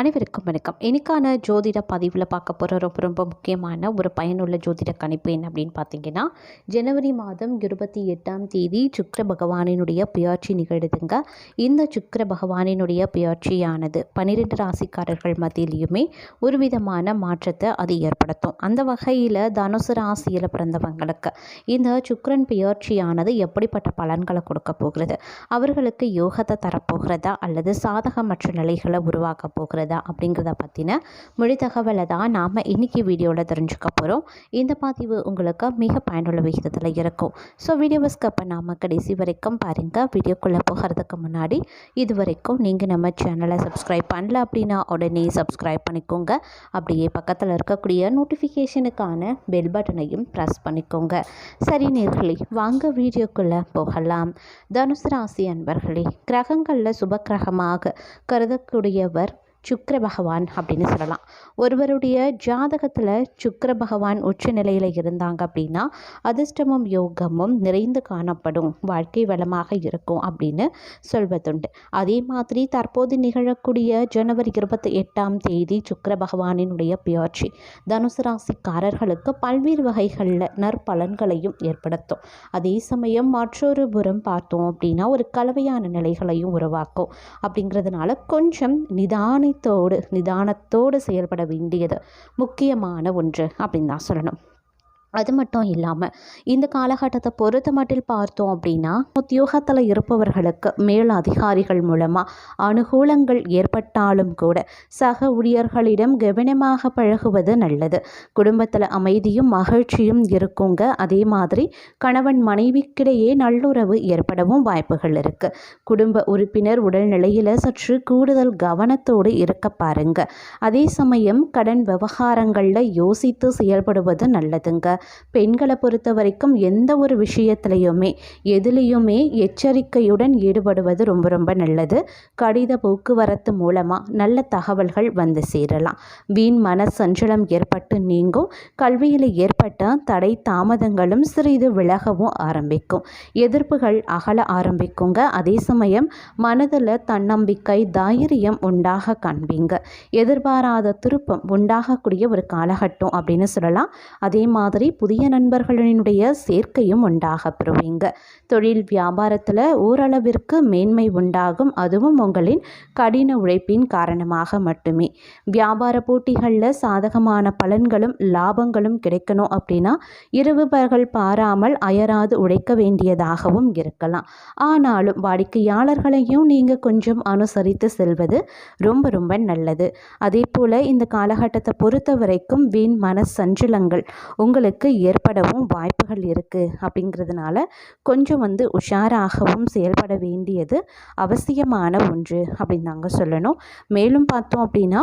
அனைவருக்கும் வணக்கம். எனக்கான ஜோதிட பதிவில் பார்க்க போகிற ரொம்ப ரொம்ப முக்கியமான ஒரு பயனுள்ள ஜோதிட கணிப்பு என்ன அப்படின்னு பார்த்தீங்கன்னா ஜனவரி மாதம் இருபத்தி எட்டாம் தேதி சுக்கர பகவானினுடைய புயாட்சி நிகழுதுங்க. இந்த சுக்கிர பகவானினுடைய புயாட்சியானது பன்னிரெண்டு ராசிக்காரர்கள் மத்தியிலையுமே ஒரு விதமான மாற்றத்தை அது ஏற்படுத்தும். அந்த வகையில் தனுசு ராசியில் பிறந்தவங்களுக்கு இந்த சுக்கிரன் பெயர்ச்சியானது எப்படிப்பட்ட பலன்களை கொடுக்க போகிறது? அவர்களுக்கு யோகத்தை தரப்போகிறதா? அல்லது சாதகமற்ற நிலைகளை உருவாக்க போகிறது? அப்படிங்கிறத பற்றின மொழி தகவலை தான் நாம் இன்றைக்கி வீடியோவில் தெரிஞ்சுக்க போகிறோம் இந்த பதிவு உங்களுக்கு மிக பயனுள்ள விகிதத்தில் இருக்கும். ஸோ வீடியோவை ஸ்கப் நாம் கடைசி வரைக்கும் பாருங்கள் வீடியோக்குள்ளே போகிறதுக்கு முன்னாடி இது வரைக்கும் நீங்கள் நம்ம சேனலை சப்ஸ்கிரைப் பண்ணல அப்படின்னா உடனே சப்ஸ்கிரைப் பண்ணிக்கோங்க. அப்படியே பக்கத்தில் இருக்கக்கூடிய நோட்டிஃபிகேஷனுக்கான பெல் பட்டனையும் ப்ரெஸ் பண்ணிக்கோங்க. சரி நேர்களே வாங்க வீடியோக்குள்ளே போகலாம். தனுசு ராசி அன்பர்களே கிரகங்களில் சுபக்கிரகமாக கருதக்கூடியவர் சுக்கர பகவான் அப்படின்னு சொல்லலாம். ஒருவருடைய ஜாதகத்தில் சுக்கர பகவான் உச்ச நிலையில் இருந்தாங்க அப்படின்னா அதிர்ஷ்டமும் யோகமும் நிறைந்து காணப்படும். வாழ்க்கை வளமாக இருக்கும் அப்படின்னு சொல்வதுண்டு. அதே மாதிரி தற்போது நிகழக்கூடிய ஜனவரி இருபத்தி எட்டாம் தேதி சுக்கர பகவானினுடைய பியர்ச்சி. தனுசு ராசிக்காரர்களுக்கு பல்வேறு வகைகளில் நற்பலன்களையும் ஏற்படுத்தும். அதே சமயம் மற்றொரு புறம் பார்த்தோம் அப்படின்னா ஒரு கலவையான நிலைகளையும் உருவாக்கும். அப்படிங்கிறதுனால கொஞ்சம் கவனித்தோடு நிதானத்தோடு செயல்பட வேண்டியது முக்கியமான ஒன்று அப்படின்னு தான் சொல்லணும். அது மட்டும் இல்லாமல் இந்த காலகட்டத்தை பொறுத்த மட்டில் பார்த்தோம் அப்படின்னா உத்தியோகத்தில் இருப்பவர்களுக்கு மேல் அதிகாரிகள் மூலமாக அனுகூலங்கள் ஏற்பட்டாலும் கூட சக ஊழியர்களிடம் கவனமாக பழகுவது நல்லது. குடும்பத்தில் அமைதியும் மகிழ்ச்சியும் இருக்குங்க. அதே மாதிரி கணவன் மனைவிக்கிடையே நல்லுறவு ஏற்படவும் வாய்ப்புகள் இருக்குது குடும்ப உறுப்பினர் உடல்நிலையில் சற்று கூடுதல் கவனத்தோடு இருக்க பாருங்க. அதே சமயம் கடன் விவகாரங்களில் யோசித்து செயல்படுவது நல்லதுங்க. பெண்களை பொறுத்த வரைக்கும் எந்த ஒரு விஷயத்துலையுமே எதுலேயுமே எச்சரிக்கையுடன் ஈடுபடுவது ரொம்ப ரொம்ப நல்லது. கடித போக்குவரத்து மூலமாக நல்ல தகவல்கள் வந்து சேரலாம். வீண் மன சஞ்சலம் ஏற்பட்டு நீங்கும். கல்வியில் ஏற்பட்ட தடை தாமதங்களும் சிறிது விலகவும் ஆரம்பிக்கும். எதிர்ப்புகள் அகல ஆரம்பிக்குங்க. அதே சமயம் மனதில் தன்னம்பிக்கை தைரியம் உண்டாக காண்பீங்க. எதிர்பாராத திருப்பம் உண்டாகக்கூடிய ஒரு காலகட்டம் அப்படின்னு சொல்லலாம். அதே மாதிரி புதிய நண்பர்களினுடைய சேர்க்கையும் உண்டாக பெறுவீங்க. தொழில் வியாபாரத்தில் ஓரளவிற்கு மேன்மை உண்டாகும். அதுவும் உங்களின் கடின உழைப்பின் காரணமாக மட்டுமே. வியாபார போட்டிகளில் சாதகமான பலன்களும் லாபங்களும் கிடைக்கணும் அப்படின்னா இரவு பகல் பாராமல் அயராது உழைக்க வேண்டியதாகவும் இருக்கலாம். ஆனாலும் வாடிக்கையாளர்களையும் நீங்கள் கொஞ்சம் அனுசரித்து செல்வது ரொம்ப ரொம்ப நல்லது. அதே போல் இந்த காலகட்டத்தை பொறுத்த வரைக்கும் வீண் மன சஞ்சலங்கள் உங்களுக்கு ஏற்படவும் வாய்ப்புகள் இருக்குது அப்படிங்கிறதுனால கொஞ்சம் வந்து உஷாராகவும் செயல்பட வேண்டியது அவசியமான ஒன்று அப்படின்னு நாங்கள் சொல்லணும். மேலும் பார்த்தோம் அப்படின்னா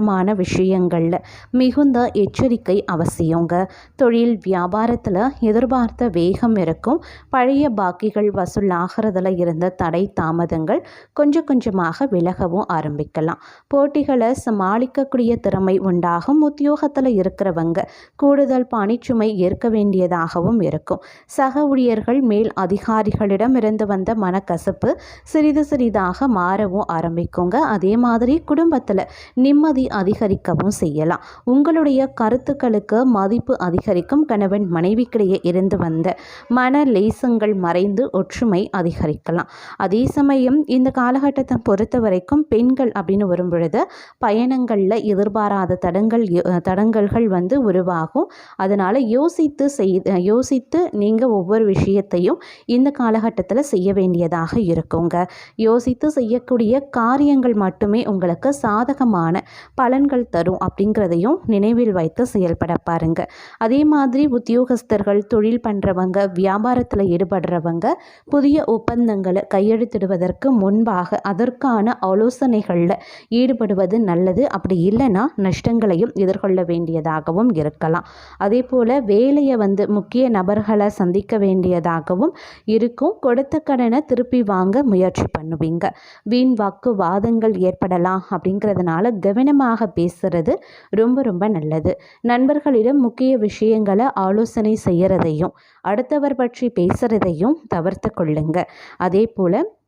சம்பந்தமான விஷயங்களில் மிகுந்த எச்சரிக்கை அவசியங்க. தொழில் வியாபாரத்தில் எதிர்பார்த்த வேகம் இருக்கும். பழைய பாக்கிகள் வசூலாகிறதுல இருந்த தடை தாமதங்கள் கொஞ்சம் கொஞ்சமாக விலகவும் ஆரம்பிக்கலாம். போட்டிகளை சமாளிக்கக்கூடிய திறமை உண்டாகும். உத்தியோகத்தில் இருக்கிறவங்க கூடுதல் பணிச்சுமை ஏற்க வேண்டியதாகவும் இருக்கும். சக ஊழியர்கள் மேல் அதிகாரிகளிடம் இருந்து வந்த மனக்கசப்பு சிறிது சிறிதாக மாறவும் ஆரம்பிக்குங்க. அதே மாதிரி குடும்பத்தில் நிம்மதி அதிகரிக்கவும் செய்யலாம். உங்களுடைய கருத்துக்களுக்கு மதிப்பு அதிகரிக்கும். கணவன் மனைவிக்கிடையே இருந்து வந்த மன லேசங்கள் மறைந்து ஒற்றுமை அதிகரிக்கலாம். அதே சமயம் இந்த காலகட்டத்தை பொறுத்த வரைக்கும் பெண்கள் அப்படின்னு வரும் பொழுது பயணங்களில் எதிர்பாராத தடங்கள் தடங்கல்கள் வந்து உருவாகும். அதனால் யோசித்து செய் யோசித்து நீங்கள் ஒவ்வொரு விஷயத்தையும் இந்த காலகட்டத்தில் செய்ய வேண்டியதாக இருக்குங்க. யோசித்து செய்யக்கூடிய காரியங்கள் மட்டுமே உங்களுக்கு சாதகமான பலன்கள் தரும் அப்படிங்கிறதையும் நினைவில் வைத்து செயல்பட பாருங்க. அதே மாதிரி உத்தியோகஸ்தர்கள் தொழில் பண்ணுறவங்க வியாபாரத்தில் ஈடுபடுறவங்க புதிய ஒப்பந்தங்களை கையெழுத்திடுவதற்கு முன்பாக அதற்கான ஆலோசனைகளில் ஈடுபடுவது நல்லது. அப்படி இல்லைன்னா நஷ்டங்களையும் எதிர்கொள்ள வேண்டியதாகவும் இருக்கலாம். அதே போல் வேலையை வந்து முக்கிய நபர்களை சந்திக்க வேண்டியதாகவும் இருக்கும். கொடுத்த கடனை திருப்பி வாங்க முயற்சி பண்ணுவீங்க. வீண் வாக்கு வாதங்கள் ஏற்படலாம் அப்படிங்கிறதுனால கவனமாக பேசுறது ரொம்ப ரொம்ப நல்லது. நண்பர்களிடம் முக்கிய விஷயங்களை ஆலோசனை செய்கிறதையும் அடுத்தவர் பற்றி பேசுகிறதையும் தவிர்த்து கொள்ளுங்க. அதே போல்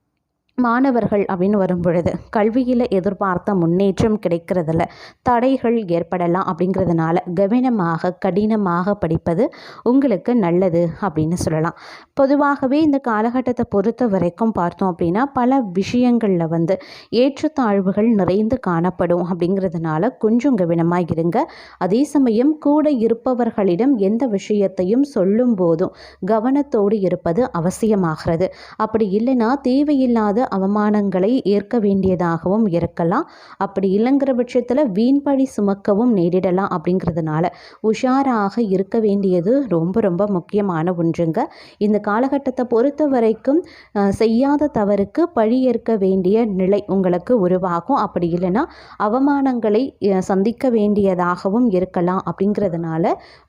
மாணவர்கள் அப்படின்னு வரும் பொழுது கல்வியில் எதிர்பார்த்த முன்னேற்றம் கிடைக்கிறதில்ல தடைகள் ஏற்படலாம் அப்படிங்கிறதுனால கவனமாக கடினமாக படிப்பது உங்களுக்கு நல்லது அப்படின்னு சொல்லலாம். பொதுவாகவே இந்த காலகட்டத்தை பொறுத்த வரைக்கும் பார்த்தோம் அப்படின்னா பல விஷயங்களில் வந்து ஏற்றத்தாழ்வுகள் நிறைந்து காணப்படும் அப்படிங்கிறதுனால கொஞ்சம் கவனமாக இருங்க. அதே சமயம் கூட இருப்பவர்களிடம் எந்த விஷயத்தையும் சொல்லும் போதும் கவனத்தோடு இருப்பது அவசியமாகிறது. அப்படி இல்லைன்னா தேவையில்லாத அவமானங்களை ஏற்க வேண்டியதாகவும் இருக்கலாம். அப்படி இல்லைங்கிற பட்சத்தில் வீண்பழி சுமக்கவும் நேரிடலாம் அப்படிங்கிறதுனால உஷாராக இருக்க வேண்டியது ரொம்ப ரொம்ப முக்கியமான ஒன்றுங்க. இந்த காலகட்டத்தை பொறுத்த வரைக்கும் செய்யாத தவறுக்கு பழி ஏற்க வேண்டிய நிலை உங்களுக்கு உருவாகும். அப்படி இல்லைன்னா அவமானங்களை சந்திக்க வேண்டியதாகவும் இருக்கலாம் அப்படிங்கிறதுனால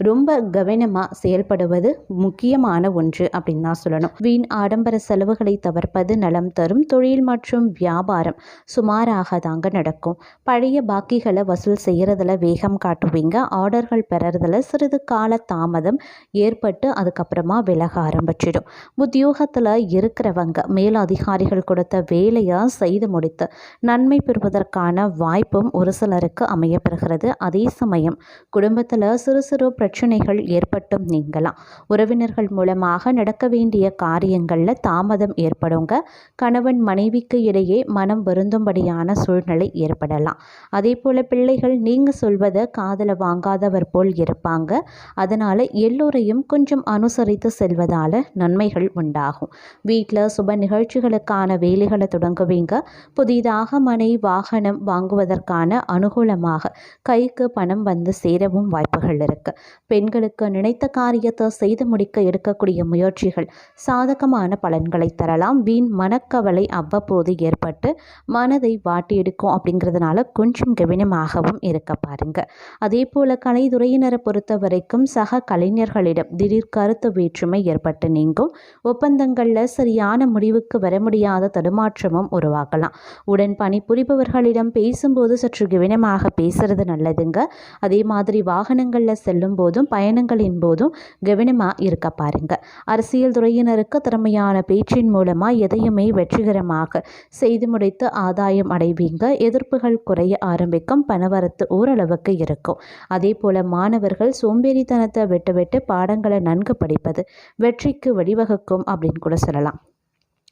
ரொம்ப கவனமாக செயல்படுவது முக்கியமான ஒன்று அப்படின்னு தான் சொல்லணும். வீண் ஆடம்பர செலவுகளை தவிர்ப்பது நலம் தரும். தொழில் மற்றும் வியாபாரம் சுமாராக தாங்க நடக்கும். பழைய பாக்கிகளை வசூல் செய்கிறதுல வேகம் காட்டுவீங்க. ஆர்டர்கள் பெறறதுல சிறிது கால தாமதம் ஏற்பட்டு அதுக்கப்புறமா விலக ஆரம்பிச்சிடும். உத்தியோகத்தில் இருக்கிறவங்க மேல் அதிகாரிகள் கொடுத்த வேலையை செய்து முடித்து நன்மை பெறுவதற்கான வாய்ப்பும் ஒரு சிலருக்கு அமையப்பெறுகிறது. அதே சமயம் குடும்பத்தில் சிறு சிறு பிரச்சனைகள் ஏற்பட்டும் நீங்களாம் உறவினர்கள் மூலமாக நடக்க வேண்டிய காரியங்களில் தாமதம் ஏற்படுங்க. கணவன் மனைவிக்கு இடையே மனம் வருந்தும்படியான சூழ்நிலை ஏற்படலாம். அதே போல் பிள்ளைகள் நீங்கள் சொல்வதை காதலை வாங்காதவர் போல் இருப்பாங்க. அதனால் எல்லோரையும் கொஞ்சம் அனுசரித்து செல்வதால் நன்மைகள் உண்டாகும். வீட்டில் சுப நிகழ்ச்சிகளுக்கான வேலைகளை தொடங்குவீங்க. புதிதாக மனை வாகனம் வாங்குவதற்கான அனுகூலமாக கைக்கு பணம் வந்து சேரவும் வாய்ப்புகள் இருக்குது பெண்களுக்கு நினைத்த காரியத்தை செய்து முடிக்க எடுக்கக்கூடிய முயற்சிகள் சாதகமான பலன்களை தரலாம். வீண் மனக்கவலை அவ்வப்போது ஏற்பட்டு மனதை வாட்டி எடுக்கும் அப்படிங்கிறதுனால கொஞ்சம் கவனமாகவும் இருக்க பாருங்க. அதே போல் கலைத்துறையினரை பொறுத்த வரைக்கும் சக கலைஞர்களிடம் திடீர் கருத்து வேற்றுமை ஏற்பட்டு நீங்கும். ஒப்பந்தங்களில் சரியான முடிவுக்கு வர முடியாத தடுமாற்றமும் உருவாக்கலாம். உடன் பணிபுரிபவர்களிடம் பேசும்போது சற்று கவனமாக பேசுறது நல்லதுங்க. அதே மாதிரி வாகனங்களில் செல்லும் போதும் பயணங்களின் போதும் கவனமாக இருக்க பாருங்க. அரசியல் துறையினருக்கு திறமையான பேச்சின் மூலமாக எதையுமே வெற்றிகர வெற்றிகரமாக செய்து முடித்து ஆதாயம் அடைவீங்க. எதிர்ப்புகள் குறைய ஆரம்பிக்கும். பணவரத்து ஓரளவுக்கு இருக்கும். அதே போல் மாணவர்கள் சோம்பேறித்தனத்தை விட்டு விட்டு பாடங்களை நன்கு படிப்பது வெற்றிக்கு வழிவகுக்கும் அப்படின்னு கூட சொல்லலாம்.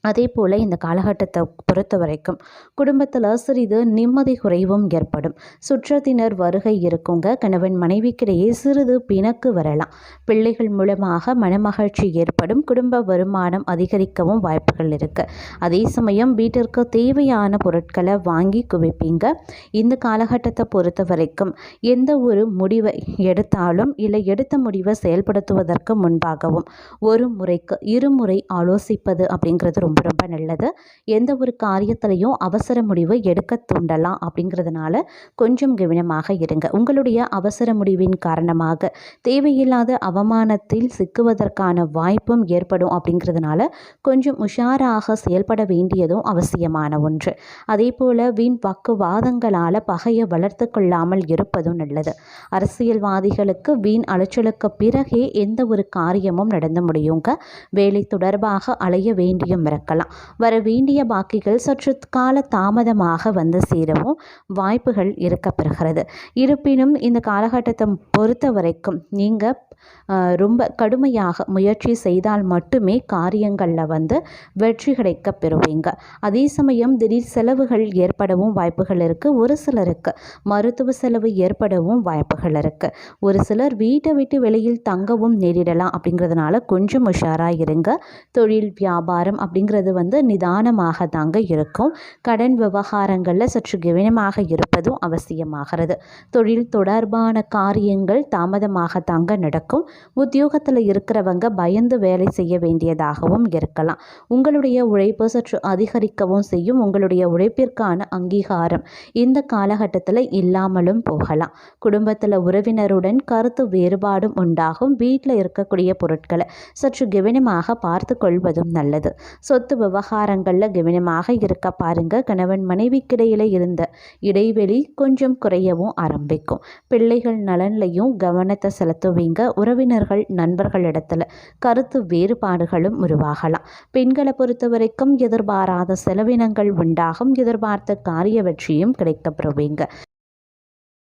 அதே போல் இந்த காலகட்டத்தை பொறுத்த வரைக்கும் குடும்பத்தில் சிறிது நிம்மதி குறைவும் ஏற்படும். சுற்றத்தினர் வருகை இருக்குங்க. கணவன் மனைவிக்கிடையே சிறிது பிணக்கு வரலாம். பிள்ளைகள் மூலமாக மனமகிழ்ச்சி ஏற்படும். குடும்ப வருமானம் அதிகரிக்கவும் வாய்ப்புகள் இருக்குது அதே சமயம் வீட்டிற்கு தேவையான பொருட்களை வாங்கி குவிப்பீங்க. இந்த காலகட்டத்தை பொறுத்த வரைக்கும் எந்த ஒரு முடிவை எடுத்தாலும் இல்லை எடுத்த முடிவை செயல்படுத்துவதற்கு முன்பாகவும் ஒரு முறைக்கு இருமுறை ஆலோசிப்பது அப்படிங்கிறது ரொம்ப ரொம்ப நல்லது. எந்த ஒரு காரியத்திலையும் அவசர முடிவு எடுக்க தூண்டலாம் அப்படிங்கிறதுனால கொஞ்சம் கவனமாக இருங்க. உங்களுடைய அவசர முடிவின் காரணமாக தேவையில்லாத அவமானத்தில் சிக்குவதற்கான வாய்ப்பும் ஏற்படும் அப்படிங்கிறதுனால கொஞ்சம் உஷாராக செயல்பட வேண்டியதும் அவசியமான ஒன்று. அதே போல் வீண் வாக்குவாதங்களால் பகையை வளர்த்து கொள்ளாமல் இருப்பதும் நல்லது. அரசியல்வாதிகளுக்கு வீண் அலைச்சலுக்கு பிறகே எந்த ஒரு காரியமும் நடந்து முடியுங்க. வேலை தொடர்பாக அலைய வேண்டியும் நடக்கலாம் வர வேண்டிய பாக்கிகள் சற்று கால தாமதமாக வந்து சேரவும் வாய்ப்புகள் இருக்கப்பெறுகிறது. இருப்பினும் இந்த காலகட்டத்தை பொறுத்த வரைக்கும் நீங்கள் ரொம்ப கடுமையாக முயற்சி செய்தால் மட்டுமே காரியங்களில் வந்து வெற்றி கிடைக்க பெறுவீங்க. அதே சமயம் திடீர் செலவுகள் ஏற்படவும் வாய்ப்புகள் இருக்குது ஒரு சிலருக்கு மருத்துவ செலவு ஏற்படவும் வாய்ப்புகள் இருக்குது ஒரு சிலர் வீட்டை விட்டு வெளியில் தங்கவும் நேரிடலாம் அப்படிங்கிறதுனால கொஞ்சம் உஷாராக இருங்க. தொழில் வியாபாரம் அப்படிங்கிற அப்படிங்கிறது வந்து நிதானமாக தாங்க இருக்கும். கடன் விவகாரங்களில் சற்று கவனமாக இருப்பதும் அவசியமாகிறது. தொழில் தொடர்பான காரியங்கள் தாமதமாக தாங்க நடக்கும். உத்தியோகத்தில் இருக்கிறவங்க பயந்து வேலை செய்ய வேண்டியதாகவும் இருக்கலாம். உங்களுடைய உழைப்பு சற்று அதிகரிக்கவும் செய்யும். உங்களுடைய உழைப்பிற்கான அங்கீகாரம் இந்த காலகட்டத்தில் இல்லாமலும் போகலாம். குடும்பத்தில் உறவினருடன் கருத்து வேறுபாடும் உண்டாகும். வீட்டில் இருக்கக்கூடிய பொருட்களை சற்று கவனமாக பார்த்து கொள்வதும் நல்லது. சொத்து விவகாரங்களில் கவனமாக இருக்க பாருங்க. கணவன் மனைவிக்கிடையில இருந்த இடைவெளி கொஞ்சம் குறையவும் ஆரம்பிக்கும். பிள்ளைகள் நலன்லையும் கவனத்தை செலுத்துவீங்க. உறவினர்கள் நண்பர்களிடத்துல கருத்து வேறுபாடுகளும் உருவாகலாம். பெண்களை பொறுத்த வரைக்கும் எதிர்பாராத செலவினங்கள் உண்டாகும். எதிர்பார்த்த காரிய வெற்றியும் கிடைக்கப்பெறுவீங்க.